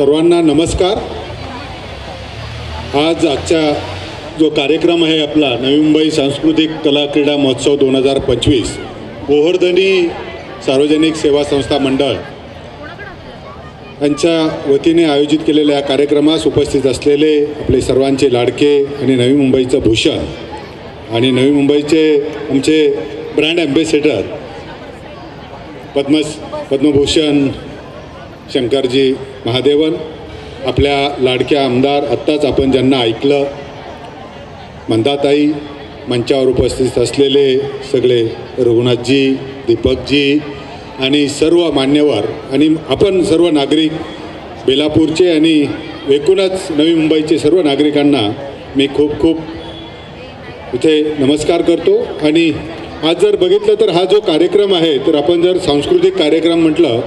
सर्वांना नमस्कार. आज आजचा जो कार्यक्रम आहे आपला नवी मुंबई सांस्कृतिक कला क्रीडा महोत्सव दोन हजार पंचवीस गोवर्धनी सार्वजनिक सेवा संस्था मंडळ यांच्या वतीने आयोजित केलेल्या या कार्यक्रमास उपस्थित असलेले आपले सर्वांचे लाडके आणि नवी मुंबईचं भूषण आणि नवी मुंबईचे आमचे ब्रँड ॲम्बेसेडर पद्म पद्मभूषण शंकरजी महादेवन आपल्या लाडक्या आमदार आत्ताच आपण ज्यांना ऐकलं मंदाताई मंचावर उपस्थित असलेले सगळे रघुनाथजी दीपकजी आणि सर्व मान्यवर आणि आपण सर्व नागरिक बेलापूरचे आणि एकूणच नवी मुंबईचे सर्व नागरिकांना मी खूप खूप इथे नमस्कार करतो. आणि आज जर बघितलं तर हा जो कार्यक्रम आहे तर आपण जर सांस्कृतिक कार्यक्रम म्हटलं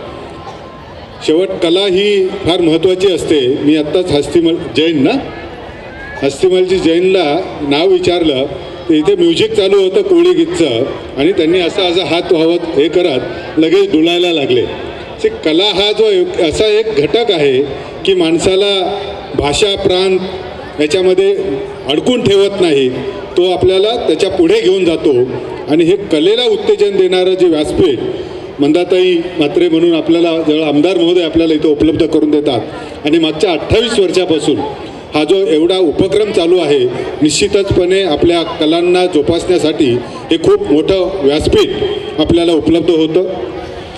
शेवट कला ही फार महत्त्वाची असते. मी आत्ताच हस्तिमल जैन ना? हस्तिमलजी जैनला नाव विचारलं तर इथे म्युझिक चालू होतं कोळी गीतचं आणि त्यांनी असा असा हात व्हावत हे करत लगेच डुलायला लागले. ते कला हा जो एक- असा एक घटक आहे की माणसाला भाषा प्रांत याच्यामध्ये अडकून ठेवत नाही. तो आपल्याला त्याच्या पुढे घेऊन जातो आणि हे कलेला उत्तेजन देणारं जे व्यासपीठ मंदाताई म्हात्रे म्हणून आपल्याला जवळ आमदार महोदय आपल्याला इथं उपलब्ध करून देतात. आणि मागच्या अठ्ठावीस वर्षापासून हा जो एवढा उपक्रम चालू आहे निश्चितचपणे आपल्या कलांना जोपासण्यासाठी हे खूप मोठं व्यासपीठ आपल्याला उपलब्ध होतं.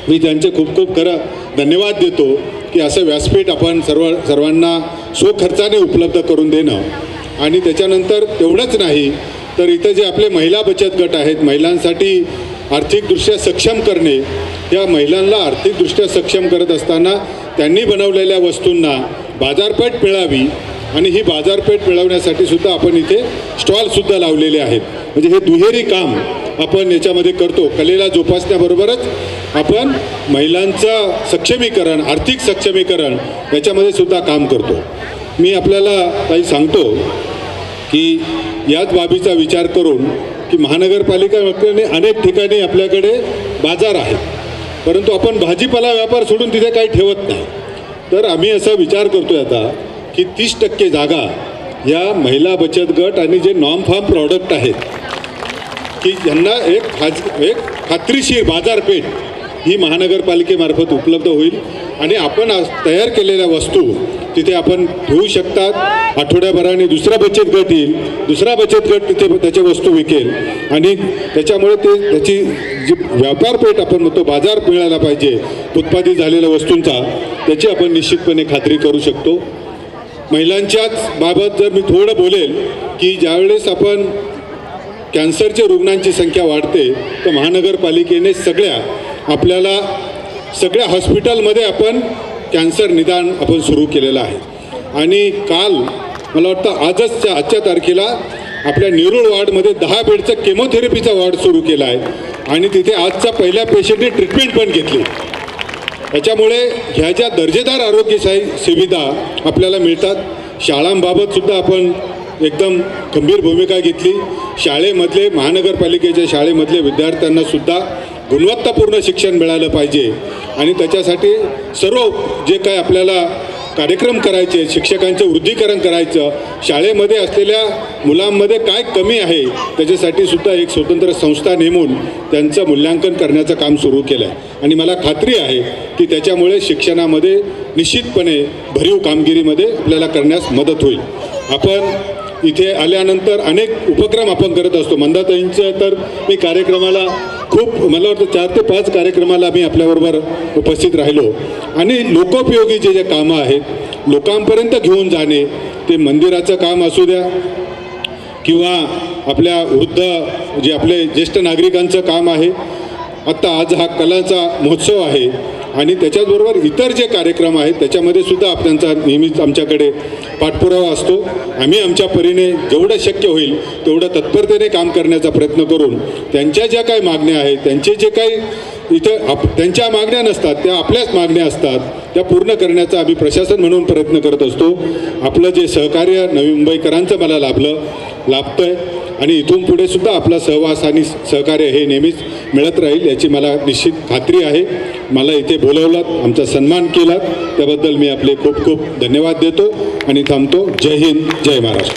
मी त्यांचे खूप खूप खरं धन्यवाद देतो की असं व्यासपीठ आपण सर्व सर्वांना स्वखर्चाने उपलब्ध करून देणं. आणि त्याच्यानंतर तेवढंच नाही तर इथं जे आपले महिला बचत गट आहेत महिलांसाठी आर्थिकदृष्ट्या सक्षम करणे या महिलांना आर्थिकदृष्ट्या सक्षम करत असताना त्यांनी बनवलेल्या वस्तूंना बाजारपेठ मिळावी आणि ही बाजारपेठ मिळवण्यासाठी सुद्धा आपण इथे स्टॉलसुद्धा लावलेले आहेत. म्हणजे हे दुहेरी काम आपण याच्यामध्ये करतो. कलेला जोपासण्याबरोबरच आपण महिलांचं सक्षमीकरण आर्थिक सक्षमीकरण याच्यामध्ये सुद्धा काम करतो. मी आपल्याला काही सांगतो की याच बाबीचा विचार करून की महानगरपालिका व्यक्तीने अनेक ठिकाणी आपल्याकडे बाजार आहेत. परंतु आपण भाजीपाला व्यापार सोडून तिथे काही ठेवत नाही. तर आम्ही असा विचार करतोय आता की तीस टक्के जागा या महिला बचत गट आणि जे नॉन फार्म प्रॉडक्ट आहेत की यांना एक खाज एक खात्रीशीर बाजारपेठ ही महानगरपालिकेमार्फत उपलब्ध होईल. आणि आपण आज तयार केलेल्या वस्तू तिथे आपण ठेवू शकतात. आठवड्याभराने दुसरा बचत गट येईल. दुसरा बचत गट तिथे त्याच्या वस्तू विकेल. आणि त्याच्यामुळे ते त्याची जी व्यापारपेठ आपण म्हणतो बाजार मिळायला पाहिजे उत्पादित झालेल्या वस्तूंचा त्याची आपण निश्चितपणे खात्री करू शकतो. महिलांच्याच बाबत जर मी थोडं बोलेल की ज्यावेळेस आपण कॅन्सरच्या रुग्णांची संख्या वाढते तर महानगरपालिकेने सगळ्या आपल्याला सगळ्या हॉस्पिटलमध्ये आपण कॅन्सर निदान आपण सुरू केलेलं आहे. आणि काल मला वाटतं आजच आजच्या तारखेला आपल्या नेरूळ वार्डमध्ये दहा बेडचा केमोथेरपीचा वॉर्ड सुरू केला आहे. आणि तिथे आजचा पहिल्या पेशंटने ट्रीटमेंट पण घेतली. त्याच्यामुळे ह्या ज्या दर्जेदार आरोग्य सुविधा आपल्याला मिळतात शाळांबाबत सुद्धा आपण एकदम गंभीर भूमिका घेतली. शाळेमधले महानगरपालिकेच्या शाळेमधले विद्यार्थ्यांनासुद्धा गुणवत्तापूर्ण शिक्षण मिळालं पाहिजे. आणि त्याच्यासाठी सर्व जे काय आपल्याला कार्यक्रम करायचे शिक्षकांचं वृद्धीकरण करायचं शाळेमध्ये असलेल्या मुलांमध्ये काय कमी आहे त्याच्यासाठी सुद्धा एक स्वतंत्र संस्था नेमून त्यांचं मूल्यांकन करण्याचं काम सुरू केलं आहे आणि मला खात्री आहे की त्याच्यामुळे शिक्षणामध्ये निश्चितपणे भरीव कामगिरीमध्ये आपल्याला करण्यास मदत होईल. आपण इथे आल्यानंतर अनेक उपक्रम आपण करत असतो. मंदाताईंचं तर मी कार्यक्रमाला खूप मला वाटतं चार ते पाच कार्यक्रमाला मी आपल्याबरोबर उपस्थित राहिलो. आणि लोकोपयोगी जे जे कामं आहेत लोकांपर्यंत घेऊन जाणे ते मंदिराचं काम असू द्या किंवा आपल्या वृद्ध जे आपले ज्येष्ठ नागरिकांचं काम आहे. आत्ता आज हा कलाचा महोत्सव आहे. आणि त्याच्याचबरोबर इतर जे कार्यक्रम आहेत त्याच्यामध्ये सुद्धा आप- त्यांचा नेहमीच आमच्याकडे पाठपुरावा असतो. आम्ही आमच्या परीने जेवढं शक्य होईल तेवढं तत्परतेने काम करण्याचा प्रयत्न करून त्यांच्या ज्या काही मागण्या आहेत त्यांचे जे काही इथं आप त्यांच्या मागण्या नसतात त्या आपल्याच मागण्या असतात त्या पूर्ण करण्याचा आम्ही प्रशासन म्हणून प्रयत्न करत असतो. आपलं जे सहकार्य नवी मुंबईकरांचं मला लाभलं लाभतं आहे आणि इथून पुढे सुद्धा आपला सहवास आणि सहकार्य हे नेहमीच मिळत राहील याची मला निश्चित खात्री आहे. मला इथे बोलवलात आमचा सन्मान केलात. त्याबद्दल मी आपले खूप खूप धन्यवाद देतो आणि थांबतो. जय हिंद जय महाराष्ट्र.